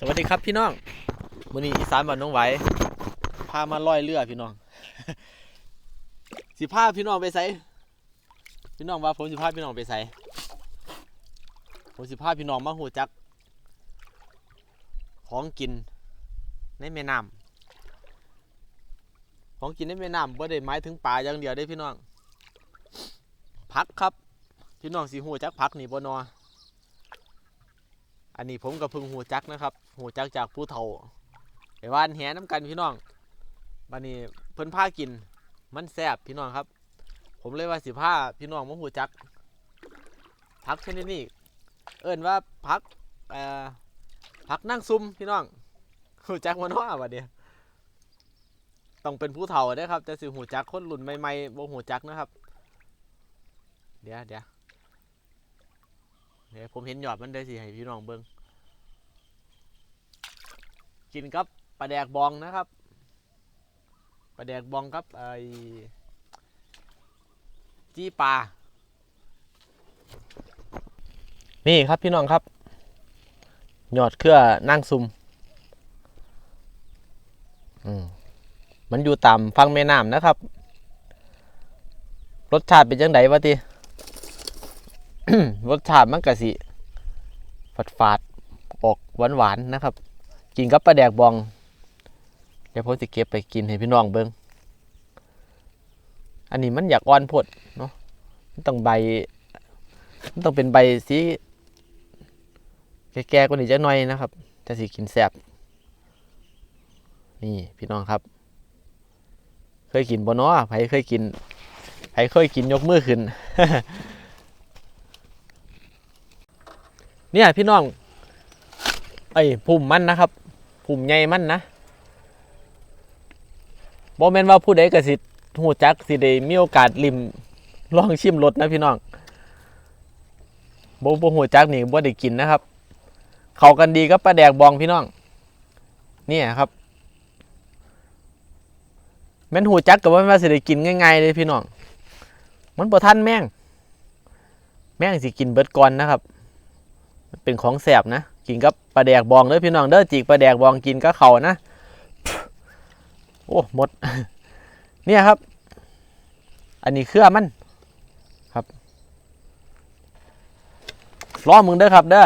สวัสดีครับพี่น้องมื้อนี้อีสานบ้านน้องไหวพามาลอยเรือพี่น้อง สิพาพี่น้องไปไสพี่น้องว่าผมสิพาพี่น้องไปไสผมสิพาพี่น้องมาหูจัก ของกินในแม่น้ำของกินในแม่น้ำบ่ได้หมายถึงปลาอย่างเดียวได้พี่น้องผักครับ พี่น้องสิหูจักผักนี่บ่นอ อันนี้ผมกับพึ่งหูจักนะครับหูจักจากผู้เฒ่าไปว่านแหน้ำกันพี่น้องบันนี้เพิ่นพากิน มันแซ่บพี่น้องครับ ผมเลยว่าสิพาพี่น้องมาหูจักพักชนิดนี้เอิ้นว่าพักเอ่อพักนั่งซุ่มพี่น้องหูจักมันว่าบัดเนี้ยต้องเป็นผู้เฒ่าได้ครับแต่สิหูจักคนรุ่นใหม่ๆบ่หูจักนะครับ เดี๋ยวเดี๋ยว เดี๋ยวผมเห็นหยอดมันได้สิให้พี่น้องเบิ่งกินกับปลาแดกบองนะครับปลาแดกบองครับไอจี้ปลา นี่ครับพี่น้องครับ หยอดเครือนั่งซุมมมันอยู่ตามฟังแม่น้ำนะครับ รสชาติเป็นยังไงวะที รสชาติมันกะสิฝาดฝาดออกหวานหวานๆนะครับ กินกับปลาแดกบอง เดี๋ยวผมจะเก็บไปกินให้พี่น้องเบิงอันนี้มันอยากอ่อนพดเนาะมันต้องใบ มันต้องเป็นใบสีแก่ๆกว่านี้จะหน่อยนะครับจะสิกินแซ่บนี่พี่น้องครับ เคยกินบ่เนาะไผเคยกินไผเคยกินยกมือขึ้น เนี่ยพี่น้อง ไอ้พุ่มมันนะครับพุ่มใหญ่มันนะบอแมนว่าผู้ใดกระสิหูจักสิได้มีโอกาสลิมลองชิมรสนะพี่น้องบ่บ่หูจักนี่บ่ได้กินนะครับ เข้ากันดีกับปลาแดกบองพี่น้อง เนี่ยครับแม่นหูจักกับว่าสิได้กินง่ายๆเลยพี่น้อง มันบ่ทันแม่ง แม่งสิกินเบิดก่อนนะครับ เป็นของแสบนะกินกับปลาแดกบองเด้อพี่น้องเด้อจีกปลาแดกบองกินก็เขานะโอ้หมด เนี่ยครับ อันนี้เครือมันครับล้อมึงเด้อครับ เด้อ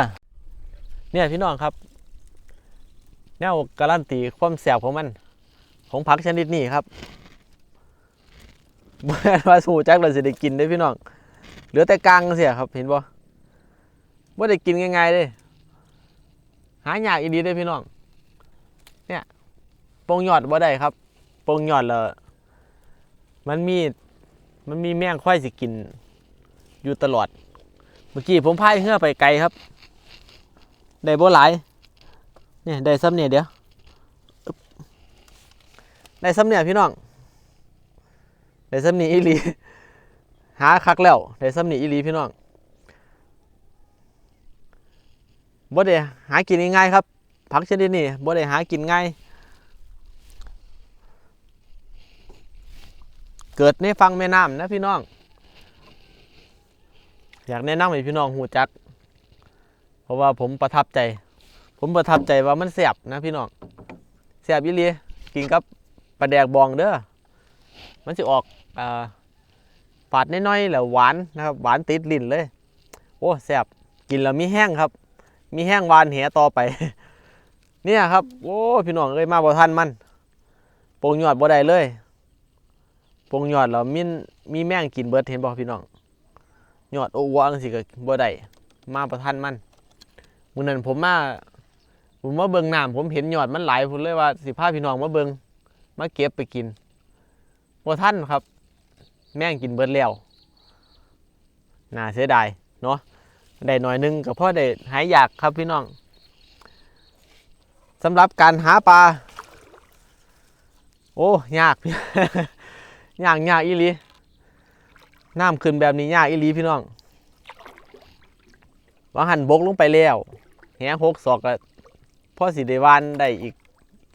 เนี่ยพี่น้องครับแนวการันตีความแสบของมัน ของผักชนิดนี้ครับเมื่อว่าสูจักเราจะได้กินได้พี่น้องเหลือแต่กลางเสียครับเห็นบ่ ว่าได้กินง่ายๆเลยหายากอีดีได้อพี่น้อง เนี่ยโปงยอดบ่ได้ครับโปงยอดแล้วมันมีมันมีแมงค่อยสิกิน อยู่ตลอด เมื่อกี้ผมพายเรือไปไกลครับ ได้บ่หลาย เนี่ยได้ซ้ำเนี่ยเดี๋ยวได้ซ้ำเนี่ยพี่น้องได้ซ้ำนี่อีลีหาคักแล้วได้ซ้ำนี่อีลีพี่น้อง บ่ได้หากินง่ายๆครับ ผักชนิดนี้บ่ได้หากินง่าย เกิดในฟังแม่น้ำนะพี่น้อง อยากแนะนำให้พี่น้องหูจัก เพราะว่าผมประทับใจ ผมประทับใจว่ามันแสบนะพี่น้องแสบยี่ลีกินกับปลาแดกบองเด้อ มันจะออกอ่าฝาดน้อยๆแล้วหวานนะครับ หวานติดลิ้นเลย โอ้แสบกินแล้วมีแห้งครับ มีแห้งวานเหต่อไป เนี่ยครับ โอ้พี่น้องเอ้ยมาบ่ทันมันโปงยอดบ่ได้เลยโปงยอดแล้วมีมีแม่งกินเบิดเห็นบ่พี่น้องยอดโอ้วังสิก็บ่ได้มาบ่ทันมันมื้อนั้นผมมาผมมาเบิ่งน้ำผมเห็นยอดมันหลายผมเลยว่าสิพาพี่น้องมาเบิ่งมาเก็บไปกินบ่ทันครับ แม่งกินเบิดแล้วน่าเสียดายเนาะ ได้หน่อยหนึงก็พอได้หายอยากครับพี่น้องสำหรับการหาปลาโอ้ยากยากยากอีลีน้ำขึ้นแบบนี้ยากอีลีพี่น้องว่าหันบกลงไปแล้วแหงหกศอกก็พอสิได้วานได้อีก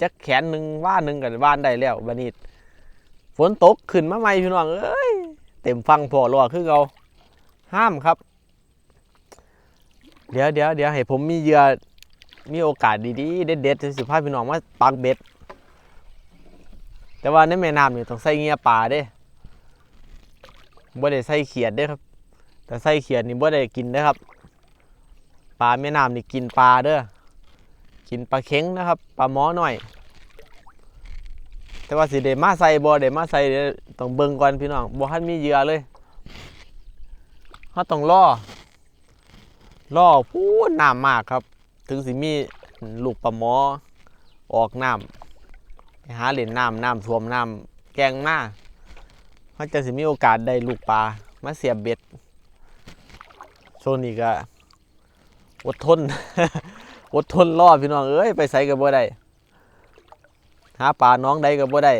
จักแขนหนึ่งว่าหนึ่งกับวานได้แล้วบันี้ฝนตกขึ้นมาใหม่พี่น้องเอ้ยเต็มฟังพอรอคือเราห้ามครับ เดี๋ยวเดี๋ยวเดี๋ยวให้ผมมีเหยื่อมีโอกาสดีๆ เด็ดๆสิพาพี่น้องมาปักเบ็ด แต่ว่าในแม่น้ำนี่ต้องใส่เงียปลาเด้บ่ได้ใส่เขียดเด้ครับ แต่ใส่เขียดนี่บ่ได้กินเด้ครับ ปลาแม่น้ำนี่กินปลาเด้อ กินปลาเค็งนะครับ ปลาหมอหน่อย แต่ว่าสิเดมาใส่บ่เดมาใส่เดี๋ยวต้องเบิ่งก่อนพี่น้องบ่ทันมีเหยื่อเลยเขาต้องรอ รอพูดน้ำมากครับ ถึงสิมีลูกปลาหมอออกน้ำไปหาเล่นน้ำน้ำท่วมน้ำแกงมาเขาจะสิมีโอกาสได้ลูกปลามาเสียบเบ็ดช่วงนี้ก็อดทน อดทนรอพี่น้องเอ้ยไปใส่กับบ่ได้หาปลาน้องใดกับบ่ได้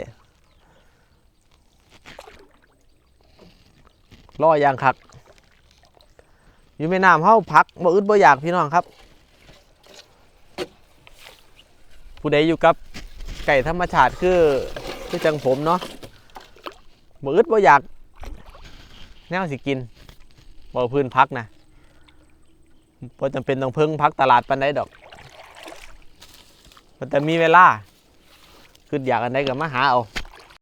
รออย่างคัก อยู่แม่น้ำเฮาพักบ่อึดบ่อยากพี่น้องครับ ผู้ใดอยู่กับไก่ธรรมชาติคือคือจังผมเนาะบ่อึดบ่อยากแนวสิกินบ่พื้นพักนะบ่จำเป็นต้องเพิ่งพักตลาดปานใดดอก มันแต่มีเวลาคืออยากอันใดก็มาหาเอา